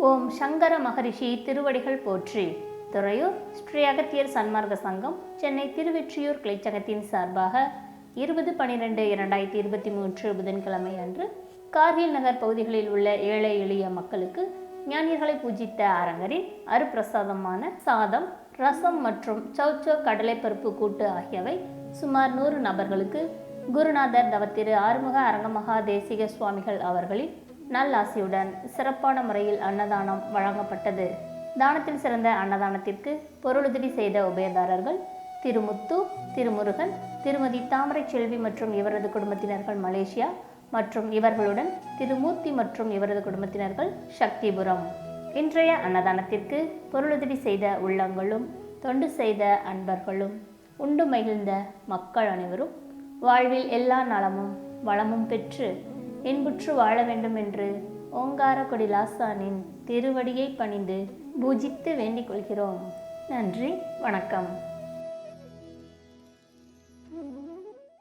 ஓம் சங்கர மகரிஷி திருவடிகள் போற்றி. துறையூர் ஸ்ரீ அகத்தியர் சன்மார்க்க சங்கம் சென்னை திருவெற்றியூர் கிளைச்சகத்தின் சார்பாக இருபது பனிரெண்டு இரண்டாயிரத்தி இருபத்தி மூன்று புதன்கிழமை அன்று கார்கில் நகர் பகுதிகளில் உள்ள ஏழை எளிய மக்களுக்கு ஞானியர்களை பூஜித்த அரங்கரின் அருப்பிரசாதமான சாதம் ரசம் மற்றும் சௌச்சோ கடலைப்பருப்பு கூட்டு ஆகியவை சுமார் நூறு நபர்களுக்கு குருநாதர் தவத்திரு ஆறுமுக அரங்கமகா தேசிக சுவாமிகள் அவர்களின் நல்லாசியுடன் சிறப்பான முறையில் அன்னதானம் வழங்கப்பட்டது. தானத்தில் சிறந்த அன்னதானத்திற்கு பொருளுதவி செய்த உபயதாரர்கள் திருமுத்து திருமுருகன் திருமதி தாமரை செல்வி மற்றும் இவரது குடும்பத்தினர்கள் மலேசியா மற்றும் இவர்களுடன் திருமூர்த்தி மற்றும் இவரது குடும்பத்தினர்கள் சக்திபுரம். இன்றைய அன்னதானத்திற்கு பொருளுதவி செய்த உள்ளங்களும் தொண்டு செய்த அன்பர்களும் உண்டு மகிழ்ந்த மக்கள் அனைவரும் வாழ்வில் எல்லா நலமும் வளமும் பெற்று இன்புற்று வாழ வேண்டும் என்று ஓங்காரக்குடி லாசானின் திருவடியை பணிந்து பூஜித்து வேண்டிக் கொள்கிறோம். நன்றி வணக்கம்.